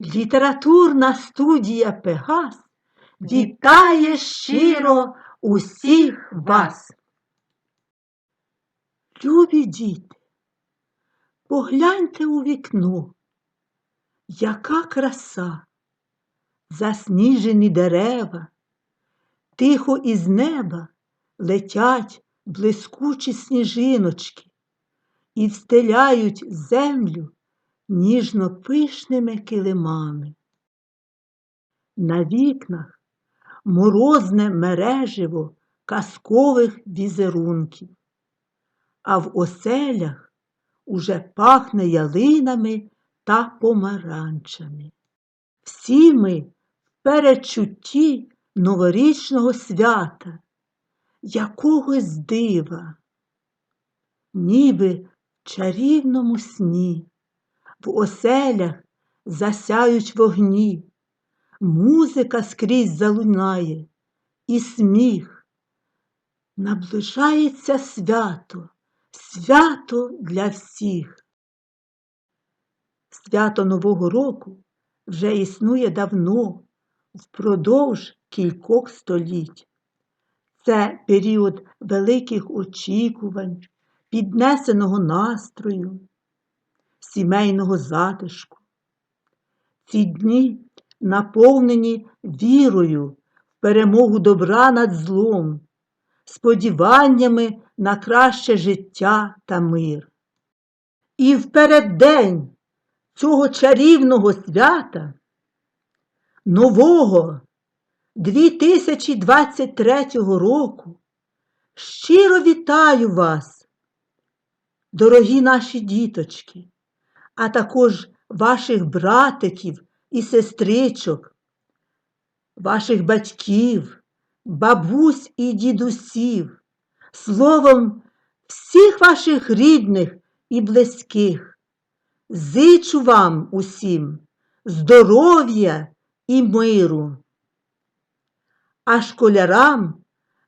Літературна студія Пегас вітає щиро усіх вас. Любі діти, погляньте у вікно, яка краса, засніжені дерева, тихо із неба летять блискучі сніжиночки і встеляють землю ніжно пишними килимами. На вікнах морозне мереживо казкових візерунків, а в оселях уже пахне ялинами та помаранчами. Всі ми в передчутті новорічного свята, якогось дива, ніби в чарівному сні. В оселях засяють вогні, музика скрізь залунає, і сміх. Наближається свято, свято для всіх. Свято Нового року вже існує давно, впродовж кількох століть. Це період великих очікувань, піднесеного настрою сімейного затишку. Ці дні наповнені вірою в перемогу добра над злом, сподіваннями на краще життя та мир. І в переддень цього чарівного свята, нового 2023 року, щиро вітаю вас, дорогі наші діточки а також ваших братиків і сестричок, ваших батьків, бабусь і дідусів, словом, всіх ваших рідних і близьких. Зичу вам усім здоров'я і миру. А школярам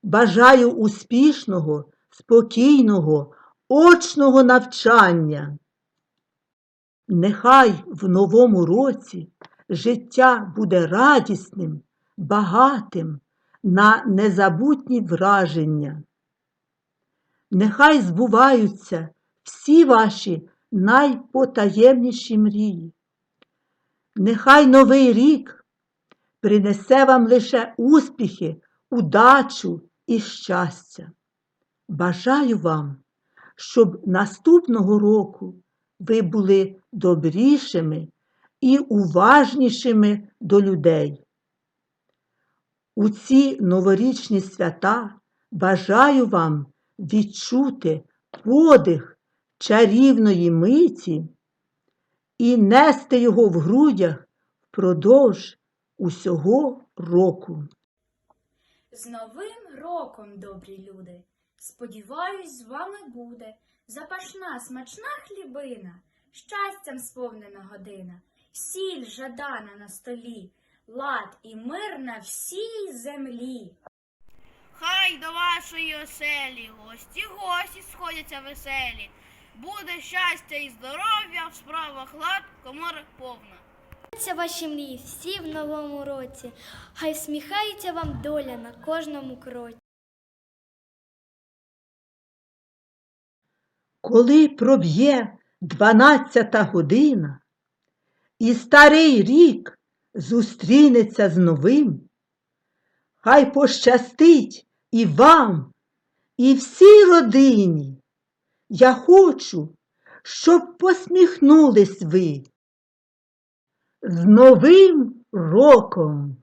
бажаю успішного, спокійного, очного навчання. Нехай в новому році життя буде радісним, багатим на незабутні враження. Нехай збуваються всі ваші найпотаємніші мрії. Нехай новий рік принесе вам лише успіхи, удачу і щастя. Бажаю вам, щоб наступного року ви були добрішими і уважнішими до людей. У ці новорічні свята бажаю вам відчути подих чарівної миті і нести його в грудях впродовж усього року. З Новим роком, добрі люди! Сподіваюсь, з вами буде запашна смачна хлібина, щастям сповнена година, сіль жадана на столі, лад і мир на всій землі. Хай до вашої оселі гості гості сходяться веселі. Буде щастя і здоров'я, в справах лад, комора повна. Це ваші мрії всі в новому році. Хай всміхається вам доля на кожному кроці. Коли проб'є дванадцята година, і старий рік зустрінеться з новим, хай пощастить і вам, і всій родині. Я хочу, щоб посміхнулись ви. З Новим роком!